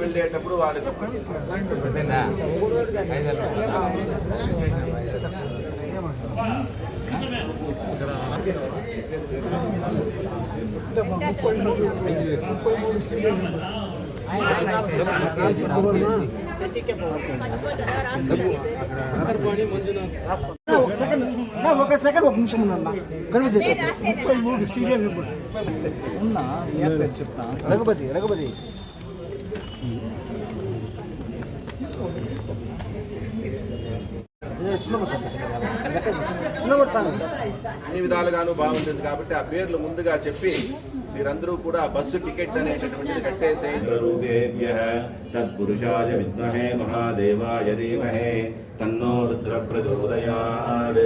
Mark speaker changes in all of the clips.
Speaker 1: వెళ్ళేటప్పుడు వాళ్ళకి
Speaker 2: ఒక సెకండ్ నా ఒక సెకండ్ ఒక నిమిషం ఉన్నా ముప్పై మూడు సీరియల్ ఉన్నా చెప్తా? రఘుపతి రఘుపతి.
Speaker 1: అన్ని విధాలుగాను బాగుంటుంది కాబట్టి ఆ పేర్లు ముందుగా చెప్పి మీరందరూ కూడా బస్సు టికెట్ అనేటటువంటిది కట్టేసేయండి తత్పురుషాయ విద్మహే మహాదేవాయ ధీమహే తన్నో రుద్ర ప్రచోదయాద్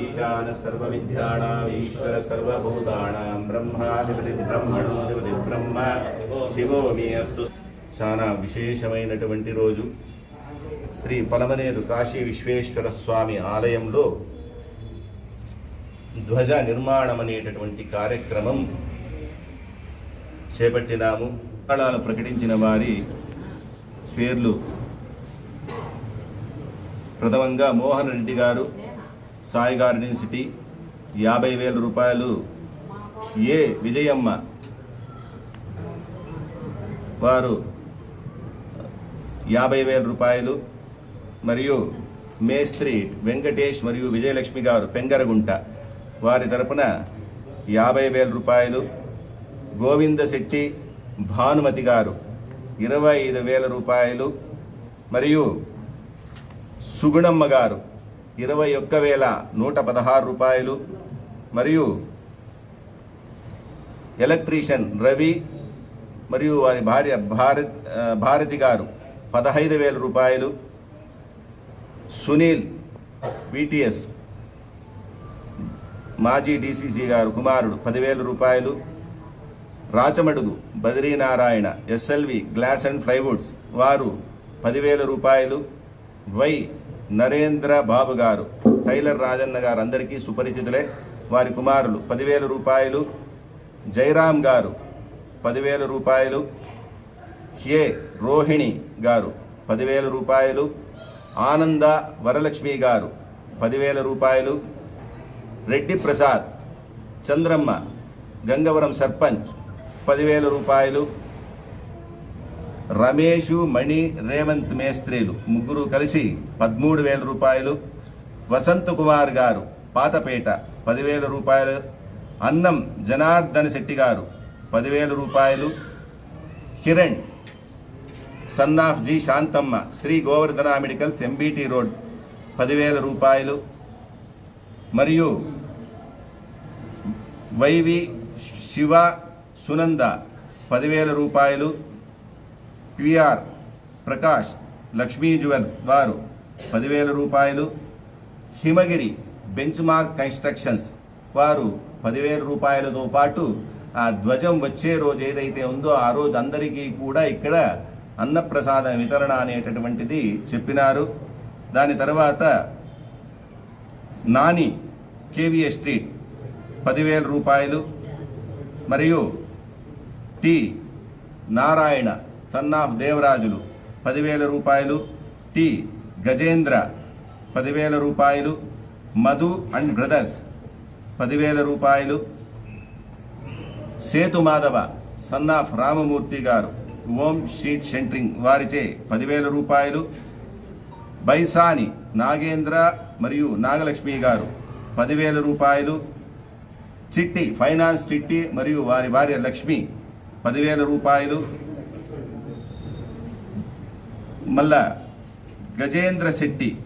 Speaker 1: ఈశాన సర్వ విద్యానాం ఈశ్వర సర్వభూతానాం బ్రహ్మాధిపతి బ్రహ్మణోధిపతి బ్రహ్మ. శివో మీ అస్తు చాలా విశేషమైనటువంటి రోజు. శ్రీ పలమనేరు కాశీ విశ్వేశ్వర స్వామి ఆలయంలో ధ్వజ నిర్మాణం అనేటటువంటి కార్యక్రమం చేపట్టినాము. పురాణాలు ప్రకటించిన వారి పేర్లు ప్రథమంగా మోహన్ రెడ్డి గారు సాయి గార్డెన్ సిటీ యాభై వేల రూపాయలు ఏ విజయమ్మ వారు యాభై వేల రూపాయలు మరియు మేస్త్రి వెంకటేష్ మరియు విజయలక్ష్మి గారు పెంగరగుంట వారి తరపున యాభై వేల రూపాయలు. గోవిందశెట్టి భానుమతి గారు ఇరవై ఐదు వేల రూపాయలు మరియు సుగుణమ్మ గారు ఇరవై ఒక్క వేల నూట పదహారు రూపాయలు మరియు ఎలక్ట్రీషియన్ రవి మరియు వారి భార్య భారత్ భారతి గారు పదహైదు వేల రూపాయలు. సునీల్ విటిఎస్ మాజీ డీసీసీ గారు కుమారుడు పదివేల రూపాయలు. Rachamadugu Badrinarayana SLV glass and plywoods వారు పదివేల రూపాయలు. వై నరేంద్ర బాబు గారు టైలర్ రాజన్న గారు అందరికీ సుపరిచితులే. వారి కుమారులు పదివేల రూపాయలు. జయరాం గారు పదివేల రూపాయలు. కే రోహిణి గారు పదివేల రూపాయలు. ఆనంద వరలక్ష్మి గారు పదివేల రూపాయలు. రెడ్డి ప్రసాద్ చంద్రమ్మ గంగవరం సర్పంచ్ పదివేల రూపాయలు. రమేషు మణి రేవంత్ మేస్త్రీలు ముగ్గురు కలిసి పదమూడు వేల రూపాయలు. వసంత్ కుమార్ గారు పాతపేట పదివేల రూపాయలు. అన్నం జనార్దన్ శెట్టి గారు పదివేల రూపాయలు. Kiran son of G Shanthamma Shri Govardhana medicals MBT road పదివేల రూపాయలు. మరియు వైవి శివ సునంద పదివేల రూపాయలు. పిఆర్ ప్రకాష్ లక్ష్మీ జ్యువెల్స్ వారు పదివేల రూపాయలు. హిమగిరి బెంచ్ మార్క్ కన్స్ట్రక్షన్స్ వారు పదివేల రూపాయలతో పాటు ఆ ధ్వజం వచ్చే రోజు ఏదైతే ఉందో ఆ రోజు అందరికీ కూడా ఇక్కడ అన్నప్రసాద వితరణ అనేటటువంటిది చెప్పినారు. దాని తర్వాత నాని కేవీఏ స్ట్రీట్ పదివేల రూపాయలు మరియు T Narayana son of Devarajulu పదివేల రూపాయలు టి గజేంద్ర పదివేల రూపాయలు మధు అండ్ బ్రదర్స్ పదివేల రూపాయలు Sethu Madhava son of Ramamurthy garu Om sheet centring వారిచే పదివేల రూపాయలు బైసాని నాగేంద్ర మరియు నాగలక్ష్మి గారు పదివేల రూపాయలు చిట్టి ఫైనాన్స్ చిట్టి మరియు వారి భార్య లక్ష్మి పదివేల రూపాయలు. మళ్ళా గజేంద్ర శెట్టి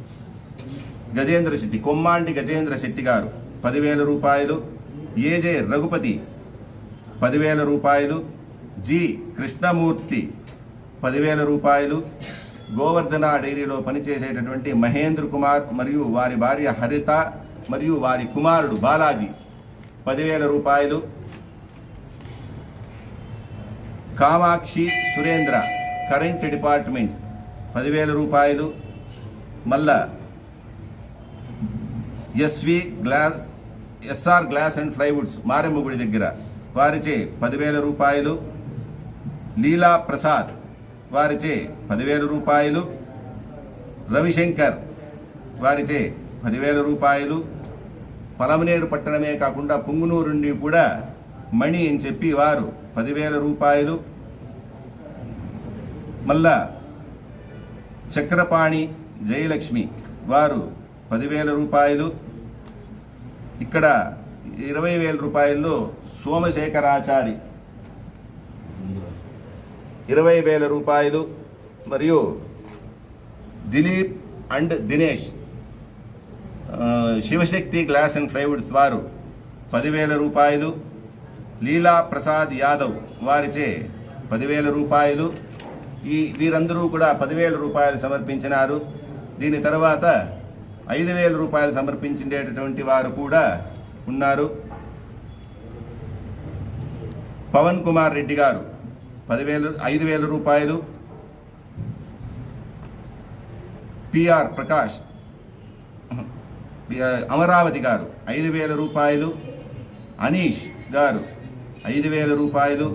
Speaker 1: గజేంద్ర శెట్టి కొమ్మాంటి గజేంద్ర శెట్టి గారు పదివేల రూపాయలు. ఏజే రఘుపతి పదివేల రూపాయలు. జి. కృష్ణమూర్తి. పదివేల రూపాయలు. గోవర్ధన డైరీలో పనిచేసేటటువంటి మహేంద్ర కుమార్ మరియు వారి భార్య హరిత మరియు వారి కుమారుడు బాలాజీ. పదివేల రూపాయలు. Kamakshi Surendra current department. పదివేల రూపాయలు. మళ్ళా SV glass SR glass and plywoods మారెమ్మగుడి దగ్గర. వారిచే పదివేల రూపాయలు. లీలా ప్రసాద్ వారిచే పదివేల రూపాయలు రవిశంకర్ వారిచే పదివేల రూపాయలు పలమనేరు పట్టణమే కాకుండా పుంగునూరు నుండి కూడా మణి అని చెప్పి వారు పదివేల రూపాయలు మళ్ళా చక్రపాణి జయలక్ష్మి వారు పదివేల రూపాయలు ఇక్కడ ఇరవై వేల రూపాయల్లో సోమశేఖరాచారి ఇరవై వేల రూపాయలు మరియు Dilip and Dinesh Shivashakti glass and plywoods వారు పదివేల రూపాయలు లీలా ప్రసాద్ యాదవ్ వారిచే పదివేల రూపాయలు ఈ వీరందరూ కూడా పదివేల రూపాయలు సమర్పించినారు. దీని తర్వాత ఐదు వేల రూపాయలు సమర్పించేటటువంటి వారు కూడా ఉన్నారు. పవన్ కుమార్ రెడ్డి గారు పదివేలు ఐదు వేల రూపాయలు. పిఆర్ ప్రకాష్. అమరావతి గారు ఐదు వేల రూపాయలు. అనీష్ గారు ఐదు వేల రూపాయలు.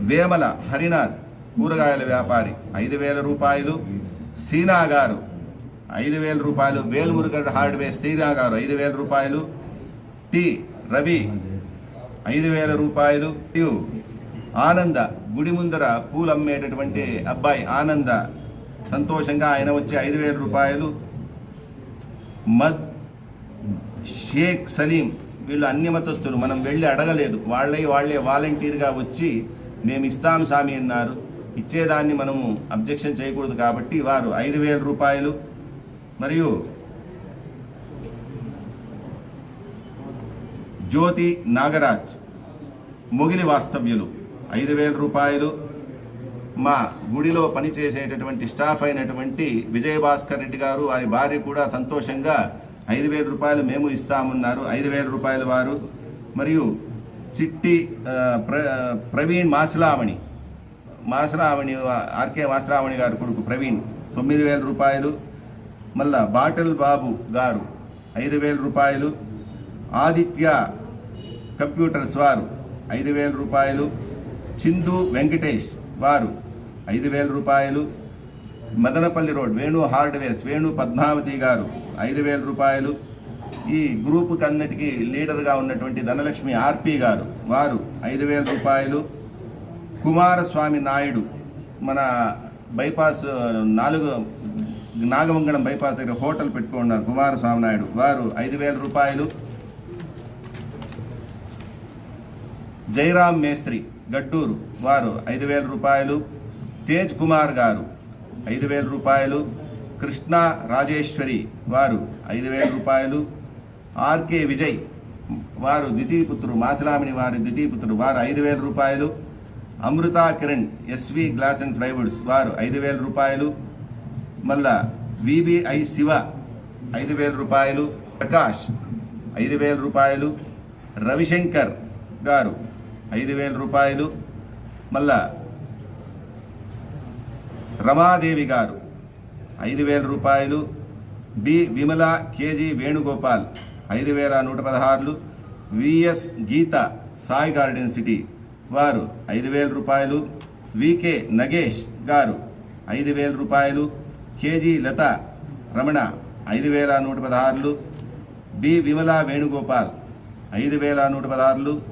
Speaker 1: వేమల హరినాథ్ కూరగాయల వ్యాపారి ఐదు వేల రూపాయలు. సీనా గారు ఐదు వేల రూపాయలు వేల్మురుగడ్ హార్డ్వేర్ సీనా గారు ఐదు వేల రూపాయలు. టి రవి ఐదు వేల రూపాయలు మరియు ఆనంద గుడి ముందర పూలు అమ్మేటటువంటి అబ్బాయి ఆనంద. సంతోషంగా ఆయన వచ్చి ఐదు వేల రూపాయలు. మద్ షేక్ సలీం వీళ్ళు అన్ని మతస్థులు మనం వెళ్ళి అడగలేదు. వాళ్ళే వాళ్ళే వాలంటీర్గా వచ్చి మేము ఇస్తాం సామి అన్నారు. ఇచ్చేదాన్ని మనము అబ్జెక్షన్ చేయకూడదు కాబట్టి వారు ఐదు వేల రూపాయలు. మరియు జ్యోతి నాగరాజ్ మొగిలి వాస్తవ్యులు. ఐదు వేల రూపాయలు. మా గుడిలో పనిచేసేటటువంటి స్టాఫ్ అయినటువంటి విజయభాస్కర్ రెడ్డి గారు వారి భార్య కూడా సంతోషంగా ఐదు వేల రూపాయలు మేము ఇస్తామన్నారు. ఐదు వేల రూపాయలు వారు. మరియు చిట్టి ప్ర ప్రవీణ్ మాసరావణి మాసరావణి ఆర్కే మాసరావణి గారు కొడుకు ప్రవీణ్ తొమ్మిది వేల రూపాయలు. మళ్ళా బాటల్ బాబు గారు ఐదు వేల రూపాయలు. ఆదిత్య కంప్యూటర్స్ వారు ఐదు వేల రూపాయలు. చిందు వెంకటేష్ వారు ఐదు వేల రూపాయలు. మదనపల్లి రోడ్ వేణు హార్డ్వేర్స్ వేణు పద్మావతి గారు ఐదు వేల రూపాయలు. ఈ గ్రూపుకి అన్నిటికీ లీడర్గా ఉన్నటువంటి ధనలక్ష్మి ఆర్పి గారు వారు ఐదు వేల రూపాయలు. కుమారస్వామి నాయుడు మన బైపాస్ నాలుగు నాగమంగళం బైపాస్ దగ్గర హోటల్ పెట్టుకున్నారు కుమారస్వామి నాయుడు వారు ఐదు వేల రూపాయలు. జయరామ్ మేస్త్రి గడ్డూరు వారు ఐదు వేల రూపాయలు తేజ్ కుమార్ గారు ఐదు వేల రూపాయలు కృష్ణ రాజేశ్వరి వారు ఐదు వేల రూపాయలు ఆర్కే విజయ్ వారు ద్వితీయపుత్రుడు మాసలామిని వారి ద్వితీయపుత్రుడు వారు ఐదు వేల రూపాయలు Amrutha Kiran SV glass and plywoods వారు ఐదు వేల రూపాయలు మళ్ళా విబిఐ శివ ఐదు వేల రూపాయలు ప్రకాష్ ఐదు వేల రూపాయలు రవిశంకర్ గారు ఐదు వేల రూపాయలు. మళ్ళా రమాదేవి గారు ఐదు వేల రూపాయలు. బి విమల కేజీ వేణుగోపాల్ ఐదు వేల నూట పదహారులు. VS Geetha Sai garden city వారు ఐదు వేల రూపాయలు. వికే నగేష్ గారు ఐదు వేల రూపాయలు. కేజీ లత రమణ ఐదు వేల నూట పదహారులు. బి విమల వేణుగోపాల్ ఐదు వేల నూట పదహారులు.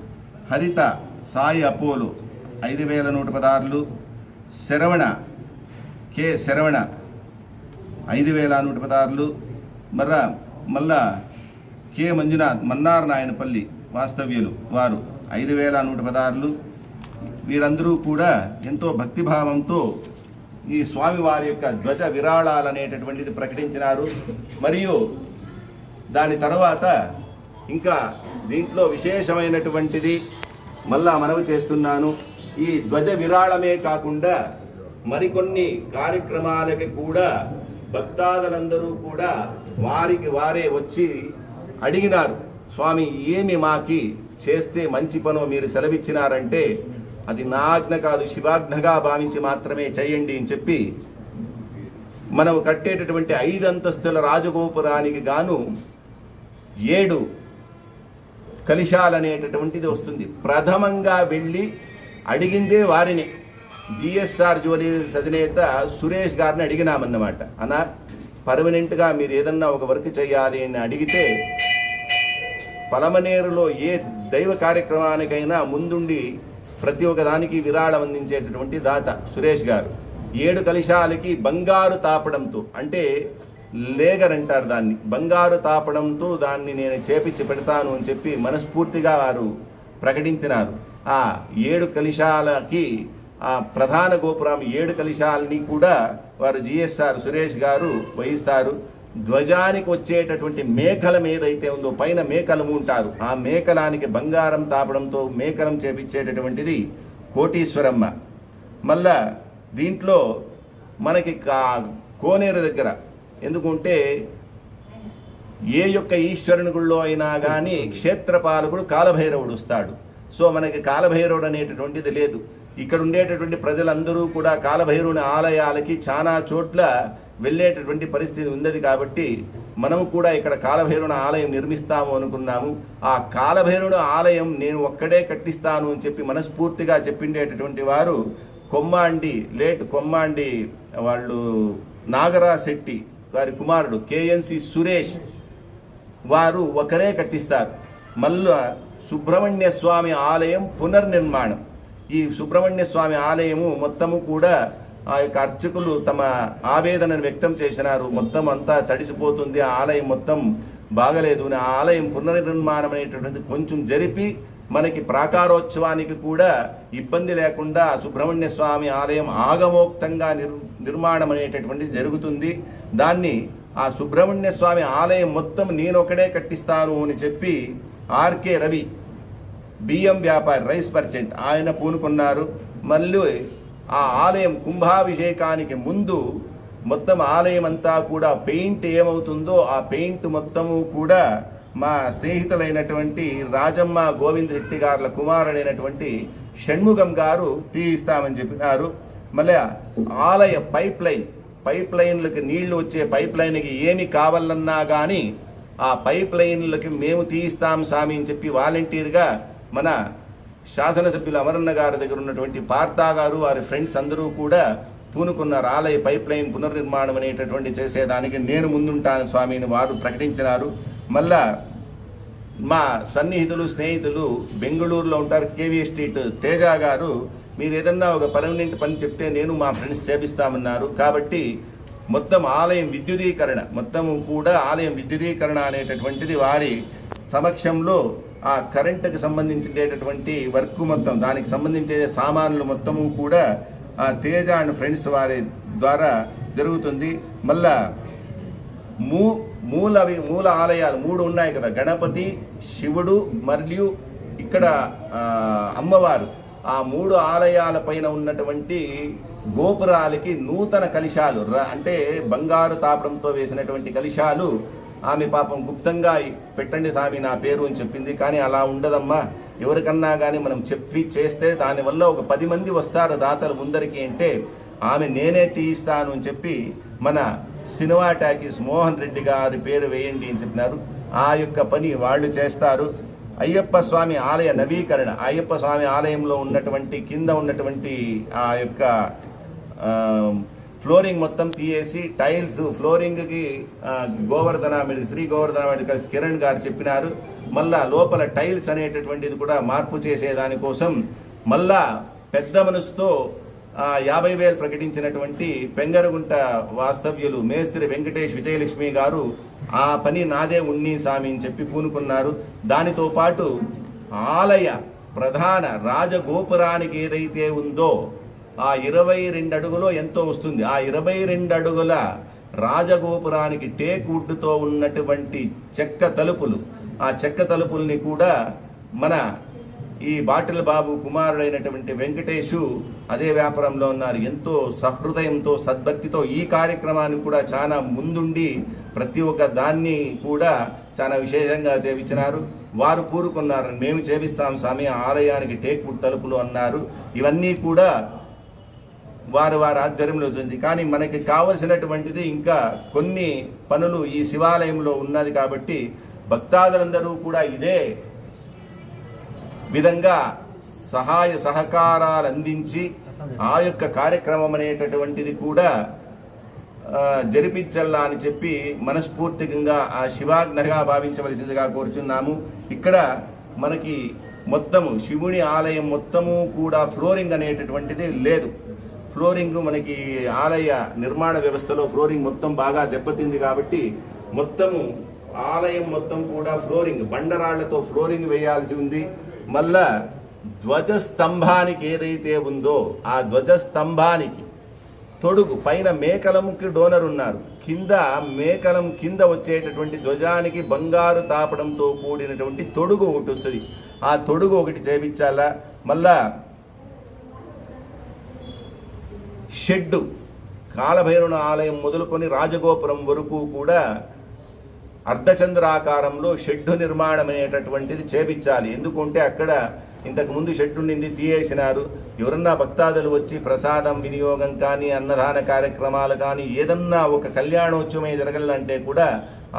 Speaker 1: హరిత సాయి అపోలో ఐదు వేల నూట పదహారులు శరవణ కె శరవణ ఐదు వేల నూట పదహారులు మర్రా మళ్ళా కె మంజునాథ్ మన్నార్ నాయనపల్లి వాస్తవ్యులు వారు ఐదు వేల నూట పదహారులు. వీరందరూ కూడా ఎంతో భక్తిభావంతో ఈ స్వామివారి యొక్క ధ్వజ విరాళాలు అనేటటువంటిది ప్రకటించినారు. మరియు దాని తర్వాత ఇంకా దీంట్లో విశేషమైనటువంటిది మళ్ళా మనవి చేస్తున్నాను. ఈ ధ్వజ విరాళమే కాకుండా మరికొన్ని కార్యక్రమాలకి కూడా భక్తాదులందరూ కూడా వారికి వారే వచ్చి అడిగినారు స్వామి ఏమి మాకి చేస్తే మంచి పను మీరు సెలవిచ్చినారంటే అది నా ఆజ్ఞ కాదు శివాజ్ఞగా భావించి మాత్రమే చేయండి అని చెప్పి మనం కట్టేటటువంటి ఐదు అంతస్తుల రాజగోపురానికి గాను ఏడు కలిశాలు అనేటటువంటిది వస్తుంది. ప్రథమంగా వెళ్ళి అడిగిందే వారిని. జిఎస్ఆర్ జ్యువెలరీస్ అధినేత సురేష్ గారిని అడిగినామన్నమాట. అన్న పర్మనెంట్గా మీరు ఏదన్నా ఒక వర్క్ చేయాలి అని అడిగితే పలమనేరులో ఏ దైవ కార్యక్రమానికైనా ముందుండి ప్రతి ఒక్కదానికి విరాళం అందించేటటువంటి దాత సురేష్ గారు. ఏడు కలశాలకి బంగారు తాపడంతో అంటే లేగర్ అంటారు దాన్ని. బంగారు తాపడంతో దాన్ని నేను చేపించి పెడతాను అని చెప్పి మనస్ఫూర్తిగా వారు ప్రకటించినారు. ఆ ఏడు కలిశాలకి ఆ ప్రధాన గోపురం ఏడు కలిశాలని కూడా వారు జిఎస్ఆర్ సురేష్ గారు వహిస్తారు. ధ్వజానికి వచ్చేటటువంటి మేకలం ఏదైతే ఉందో పైన మేకలము ఉంటారు. ఆ మేకలానికి బంగారం తాపడంతో మేకలం చేపించేటటువంటిది కోటీశ్వరమ్మ. మళ్ళా దీంట్లో మనకి కా- కోనేరు దగ్గర ఎందుకుంటే ఏ యొక్క ఈశ్వరుని గుళ్ళో అయినా కానీ క్షేత్రపాలకుడు కాలభైరవుడు వస్తాడు. సో మనకి కాలభైరవుడు అనేటటువంటిది లేదు. ఇక్కడ ఉండేటటువంటి ప్రజలందరూ కూడా కాలభైరవుని ఆలయాలకి చాలా చోట్ల వెళ్ళేటటువంటి పరిస్థితి ఉన్నది కాబట్టి మనము కూడా ఇక్కడ కాలభైరవుని ఆలయం నిర్మిస్తాము అనుకున్నాము. ఆ కాలభైరవుని ఆలయం నేను ఒక్కడే కట్టిస్తాను అని చెప్పి మనస్ఫూర్తిగా చెప్పిండేటటువంటి వారు కొమ్మాండి లేట్ కొమ్మాండి వాళ్ళు నాగరా శెట్టి వారి కుమారుడు కేఎన్సి సురేష్ వారు ఒకరే కట్టిస్తారు. మళ్ళా సుబ్రహ్మణ్య స్వామి ఆలయం పునర్నిర్మాణం. ఈ సుబ్రహ్మణ్య స్వామి ఆలయము మొత్తము కూడా ఆ యొక్క అర్చకులు తమ ఆవేదనను వ్యక్తం చేసినారు. మొత్తం అంతా తడిసిపోతుంది. ఆ ఆలయం మొత్తం బాగలేదు. ఆ ఆలయం పునర్నిర్మాణం అనేటువంటిది కొంచెం జరిపి మనకి ప్రాకారోత్సవానికి కూడా ఇబ్బంది లేకుండా సుబ్రహ్మణ్య స్వామి ఆలయం ఆగమోక్తంగా నిర్ నిర్మాణం అనేటటువంటిది జరుగుతుంది. దాన్ని ఆ సుబ్రహ్మణ్య స్వామి ఆలయం మొత్తం నేనొకడే కట్టిస్తాను అని చెప్పి ఆర్కే రవి బియ్యం వ్యాపారి రైస్ పర్చెంట్ ఆయన పూనుకున్నారు. మళ్ళీ ఆ ఆలయం కుంభాభిషేకానికి ముందు మొత్తం ఆలయం అంతా కూడా పెయింట్ ఏమవుతుందో ఆ పెయింట్ మొత్తము కూడా మా స్నేహితులైనటువంటి రాజమ్మ గోవింద్ రెడ్డి గారుల కుమారుడైనటువంటి షణ్ముఖం గారు తీయిస్తామని చెప్పినారు. మళ్ళీ ఆలయ పైప్ లైన్ పైప్ లైన్లకి నీళ్ళు వచ్చే పైప్ లైన్కి ఏమి కావాలన్నా కానీ ఆ పైప్ లైన్లకి మేము తీయిస్తాం స్వామి అని చెప్పి వాలంటీర్గా మన శాసనసభ్యులు అమరన్న గారి దగ్గర ఉన్నటువంటి పార్తా గారు వారి ఫ్రెండ్స్ అందరూ కూడా పూనుకున్నారు. ఆలయ పైప్ లైన్ పునర్నిర్మాణం అనేటటువంటి చేసేదానికి నేను ముందుంటాను స్వామిని వారు ప్రకటించినారు. మళ్ళా మా సన్నిహితులు స్నేహితులు బెంగళూరులో ఉంటారు. కేవీ స్ట్రీట్ తేజ గారు మీరు ఏదన్నా ఒక పర్మనెంట్ పని చెప్తే నేను మా ఫ్రెండ్స్ చేపిస్తామన్నారు కాబట్టి మొత్తం ఆలయం విద్యుదీకరణ మొత్తం కూడా ఆలయం విద్యుదీకరణ అనేటటువంటిది వారి సమక్షంలో ఆ కరెంటుకు సంబంధించేటటువంటి వర్క్ మొత్తం దానికి సంబంధించే సామాన్లు మొత్తము కూడా ఆ తేజ అండ్ ఫ్రెండ్స్ వారి ద్వారా జరుగుతుంది. మళ్ళా మూ మూల మూల ఆలయాలు మూడు ఉన్నాయి కదా. గణపతి శివుడు మరియు ఇక్కడ అమ్మవారు. ఆ మూడు ఆలయాల పైన ఉన్నటువంటి గోపురాలకి నూతన కలిశాలు అంటే బంగారు తాపడంతో వేసినటువంటి కలిశాలు. ఆమె పాపం గుప్తంగా పెట్టండి స్వామి నా పేరు అని చెప్పింది. కానీ అలా ఉండదమ్మా. ఎవరికన్నా కానీ మనం చెప్పి చేస్తే దానివల్ల ఒక పది మంది వస్తారు దాతలు ముందరికి అంటే ఆమె నేనే తీయిస్తాను అని చెప్పి మన సినిమా టాకీస్ మోహన్ రెడ్డి గారి పేరు వేయండి అని చెప్పినారు. ఆ యొక్క పని వాళ్ళు చేస్తారు. అయ్యప్ప స్వామి ఆలయ నవీకరణ అయ్యప్ప స్వామి ఆలయంలో ఉన్నటువంటి కింద ఉన్నటువంటి ఆ యొక్క ఫ్లోరింగ్ మొత్తం తీయేసి టైల్స్ ఫ్లోరింగ్కి గోవర్ధన మెడి- శ్రీ గోవర్ధన మెడికల్స్ కిరణ్ గారు చెప్పినారు. మళ్ళా లోపల టైల్స్ అనేటటువంటిది కూడా మార్పు చేసే దానికోసం మళ్ళా పెద్ద మనసుతో యాభై వేలు ప్రకటించినటువంటి పెంగరగుంట వాస్తవ్యులు మేస్త్రి వెంకటేష్ విజయలక్ష్మి గారు ఆ పని నాదే ఉన్ని సామి అని చెప్పి పూనుకున్నారు. దానితో పాటు ఆలయ ప్రధాన రాజగోపురానికి ఏదైతే ఉందో ఆ ఇరవై రెండు అడుగులో ఎంతో వస్తుంది. ఆ ఇరవై రెండు అడుగుల రాజగోపురానికి టేక్ వుడ్తో ఉన్నటువంటి చెక్క తలుపులు ఆ చెక్క తలుపుల్ని కూడా మన ఈ బాటిల్ బాబు కుమారుడైనటువంటి వెంకటేషు అదే వ్యాపారంలో ఉన్నారు. ఎంతో సహృదయంతో సద్భక్తితో ఈ కార్యక్రమాన్ని కూడా చాలా ముందుండి ప్రతి ఒక్క దాన్ని కూడా చాలా విశేషంగా చేపించినారు. వారు కూరుకున్నారు మేము చేపిస్తాం స్వామి ఆలయానికి టేక్ తలుపులు అన్నారు. ఇవన్నీ కూడా వారు వారి ఆధ్వర్యంలో ఉంది. కానీ మనకి కావలసినటువంటిది ఇంకా కొన్ని పనులు ఈ శివాలయంలో ఉన్నది కాబట్టి భక్తాదులందరూ కూడా ఇదే విధంగా సహాయ సహకారాలు అందించి ఆ యొక్క కార్యక్రమం అనేటటువంటిది కూడా జరిపించల్లా జరిపించాలా అని చెప్పి మనస్ఫూర్తికంగా ఆ శివాజ్ఞగా భావించవలసిందిగా కోరుచున్నాము. ఇక్కడ మనకి మొత్తము శివుని ఆలయం మొత్తము కూడా ఫ్లోరింగ్ అనేటటువంటిది లేదు. ఫ్లోరింగ్ మనకి ఆలయ నిర్మాణ వ్యవస్థలో ఫ్లోరింగ్ మొత్తం బాగా దెబ్బతింది కాబట్టి మొత్తము ఆలయం మొత్తం కూడా ఫ్లోరింగ్ బండరాళ్ళతో ఫ్లోరింగ్ వేయాల్సి ఉంది. మళ్ళా ధ్వజస్తంభానికి ఏదైతే ఉందో ఆ ధ్వజస్తంభానికి తొడుగు పైన మేకలంకి డోనర్ ఉన్నారు. కింద మేకలం కింద వచ్చేటటువంటి ధ్వజానికి బంగారు తాపడంతో కూడినటువంటి తొడుగు ఒకటి వస్తుంది. ఆ తొడుగు ఒకటి చేపించాలా మళ్ళా షెడ్డు కాలభైరుణ ఆలయం మొదలుకొని రాజగోపురం వరకు కూడా అర్ధచంద్రాకారంలో షెడ్డు నిర్మాణం అనేటటువంటిది చేపించాలి. ఎందుకంటే అక్కడ ఇంతకుముందు షెడ్డు షెడ్ ఉండింది తీయేసినారు. ఎవరన్నా భక్తాదులు వచ్చి ప్రసాదం వినియోగం కానీ అన్నదాన కార్యక్రమాలు కానీ ఏదన్నా ఒక కళ్యాణోత్సవమే జరగాలంటే కూడా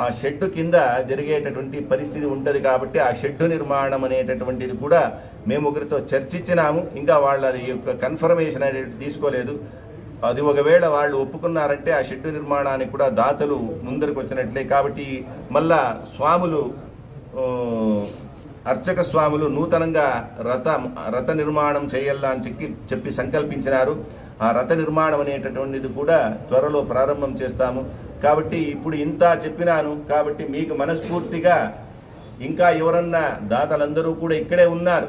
Speaker 1: ఆ షెడ్డు కింద జరిగేటటువంటి పరిస్థితి ఉంటుంది కాబట్టి ఆ షెడ్డు నిర్మాణం అనేటటువంటిది కూడా మేము ఒకరితో చర్చించినాము. ఇంకా వాళ్ళు అది కన్ఫర్మేషన్ అనేది తీసుకోలేదు. అది ఒకవేళ వాళ్ళు ఒప్పుకున్నారంటే ఆ షెడ్డు నిర్మాణానికి కూడా దాతలు ముందరికి వచ్చినట్లే. కాబట్టి మళ్ళా స్వాములు అర్చక స్వాములు నూతనంగా రథ రథ నిర్మాణం చేయాలా అని చెప్పి చెప్పి సంకల్పించినారు. ఆ రథ నిర్మాణం అనేటటువంటిది కూడా త్వరలో ప్రారంభం చేస్తాము. కాబట్టి ఇప్పుడు ఇంత చెప్పినాను. కాబట్టి మీకు మనస్ఫూర్తిగా ఇంకా ఎవరన్నా దాతలందరూ కూడా ఇక్కడే ఉన్నారు.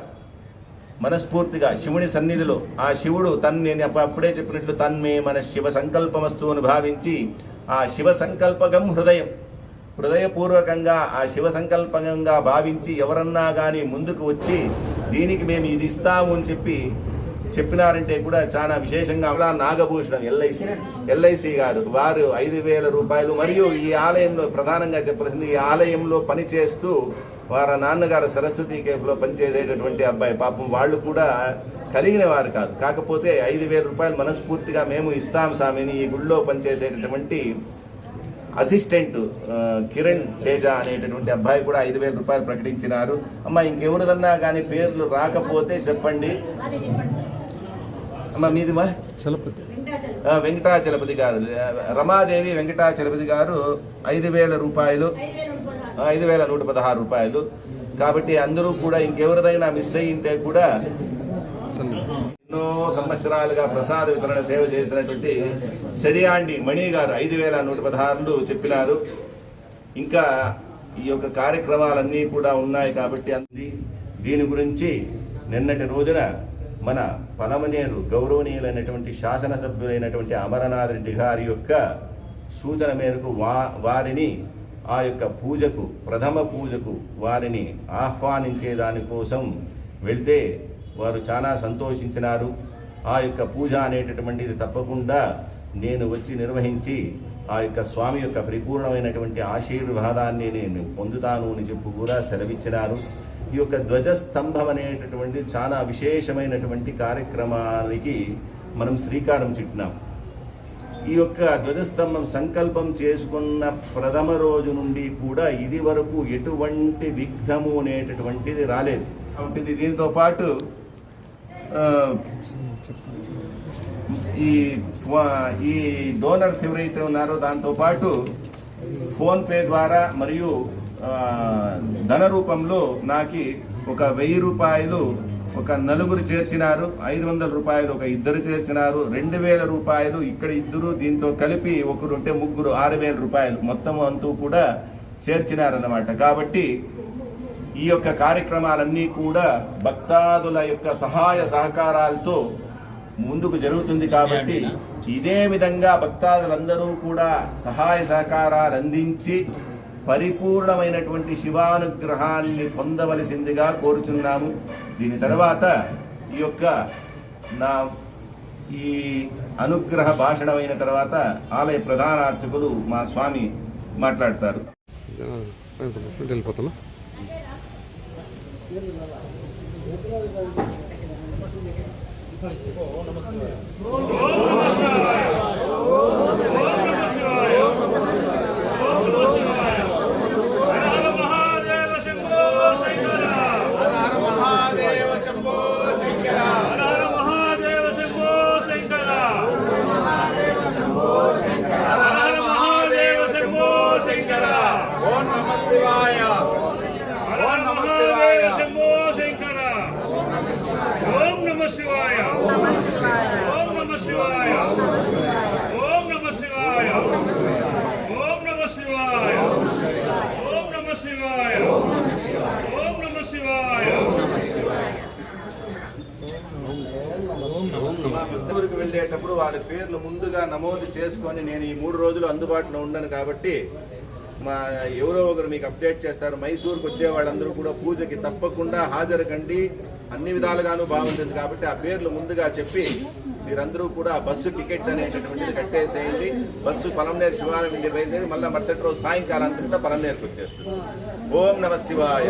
Speaker 1: మనస్ఫూర్తిగా శివుని సన్నిధిలో ఆ శివుడు తన్ నేను అప్పుడే చెప్పినట్లు తన్మే మన శివ సంకల్పమస్తు అని భావించి ఆ శివ సంకల్పకం హృదయం. హృదయపూర్వకంగా ఆ శివ సంకల్పంగా భావించి ఎవరన్నా కానీ ముందుకు వచ్చి దీనికి మేము ఇది ఇస్తాము అని చెప్పి చెప్పినారంటే కూడా చాలా విశేషంగా అలా నాగభూషణం ఎల్ఐసి ఎల్ఐసి గారు వారు ఐదు వేల రూపాయలు. మరియు ఈ ఆలయంలో ప్రధానంగా చెప్పాల్సింది ఈ ఆలయంలో పనిచేస్తూ వారి నాన్నగారు సరస్వతి కేఫ్లో పనిచేసేటటువంటి అబ్బాయి పాపం వాళ్ళు కూడా కలిగిన వారు కాదు. కాకపోతే ఐదు వేల రూపాయలు మనస్ఫూర్తిగా మేము ఇస్తాం స్వామిని ఈ గుళ్ళో పనిచేసేటటువంటి అసిస్టెంట్ కిరణ్ తేజ అనేటటువంటి అబ్బాయి కూడా ఐదు వేల రూపాయలు ప్రకటించినారు. అమ్మ ఇంకెవరిదన్నా కానీ పేర్లు రాకపోతే చెప్పండి. అమ్మ మీది మా
Speaker 2: చలపతి.
Speaker 1: వెంకటాచలపతి గారు. రమాదేవి వెంకటాచలపతి గారు ఐదు వేల రూపాయలు ఐదు వేల నూట పదహారు రూపాయలు. కాబట్టి అందరూ కూడా ఇంకెవరిదైనా మిస్ అయ్యింటే కూడా ఎన్నో సంవత్సరాలుగా ప్రసాద వితరణ సేవ చేసినటువంటి సెడియాండి మణి గారు ఐదు వేల నూట పదహారులు చెప్పినారు. ఇంకా ఈ యొక్క కార్యక్రమాలన్నీ కూడా ఉన్నాయి కాబట్టి అంది. దీని గురించి నిన్నటి రోజున మన పలమనేరు గౌరవనీయులైనటువంటి శాసనసభ్యులైనటువంటి అమరనాథ్ రెడ్డి గారి యొక్క సూచన మేరకు వా వారిని ఆ యొక్క పూజకు ప్రథమ పూజకు వారిని ఆహ్వానించే దానికోసం వెళ్తే వారు చాలా సంతోషించినారు. ఆ యొక్క పూజ అనేటటువంటిది తప్పకుండా నేను వచ్చి నిర్వహించి ఆ యొక్క స్వామి యొక్క పరిపూర్ణమైనటువంటి ఆశీర్వాదాన్ని నేను పొందుతాను అని చెప్పు కూడా సెలవిచ్చినారు. ఈ యొక్క ధ్వజస్తంభం అనేటటువంటి చాలా విశేషమైనటువంటి కార్యక్రమానికి మనం శ్రీకారం చుట్టినాం. ఈ యొక్క ధ్వజస్తంభం సంకల్పం చేసుకున్న ప్రథమ రోజు నుండి కూడా ఇది వరకు ఎటువంటి విఘ్నము అనేటటువంటిది రాలేదు. ఉంటుంది దీనితో పాటు ఈ ఈ డోనర్స్ ఎవరైతే ఉన్నారో దాంతోపాటు ఫోన్పే ద్వారా మరియు ధన రూపంలో నాకు ఒక వెయ్యి రూపాయలు ఒక నలుగురు చేర్చినారు ఐదు వందల రూపాయలు ఒక ఇద్దరు చేర్చినారు రెండు వేల రూపాయలు ఇక్కడ ఇద్దరు దీంతో కలిపి ఒకరు ఉంటే ముగ్గురు ఆరు వేల రూపాయలు మొత్తం అంతూ కూడా చేర్చినారన్నమాట. కాబట్టి ఈ యొక్క కార్యక్రమాలన్నీ కూడా భక్తాదుల యొక్క సహాయ సహకారాలతో ముందుకు జరుగుతుంది కాబట్టి ఇదే విధంగా భక్తాదులందరూ కూడా సహాయ సహకారాలు అందించి పరిపూర్ణమైనటువంటి శివానుగ్రహాన్ని పొందవలసిందిగా కోరుచున్నాము. దీని తర్వాత ఈ యొక్క నా ఈ అనుగ్రహ భాషణమైన తర్వాత ఆలయ ప్రధాన అర్చకులు మా స్వామి మాట్లాడతారు.
Speaker 3: వెళ్ళిపోతాను
Speaker 4: హర మహాదేవ శంభో శంకర హర మహాదేవ శంభో శంకర హర మహాదేవ శంభో శంకర హర మహాదేవ శంభో శంకర ఓం నమ శివాయ హర మహాదేవ శంభో శంకర ఓం నమ శివాయ ఓం నమ శివాయ ఓం నమ శివాయ ఓం నమ శివాయ ఓం నమ శివాయ ఓం నమ శివాయ
Speaker 1: మా భక్తులకు వెళ్ళేటప్పుడు వారి పేర్లు ముందుగా నమోదు చేసుకొని నేను ఈ మూడు రోజులు అందుబాటులో ఉండను కాబట్టి మా ఎవరో ఒకరు మీకు అప్డేట్ చేస్తారు. మైసూర్కి వచ్చే వాళ్ళందరూ కూడా పూజకి తప్పకుండా హాజరు కండి అన్ని విధాలుగాను బాగుంటుంది కాబట్టి ఆ పేర్లు ముందుగా చెప్పి మీరందరూ కూడా బస్సు టికెట్ అనేటటువంటిది కట్టేసేయండి. బస్సు పలంనేరు శివాలయం నుండి బయలుదేరి మళ్ళీ మరుసటి రోజు సాయంకాలానికి పలంనేరుకు వచ్చేస్తుంది. ఓం నమ శివాయ.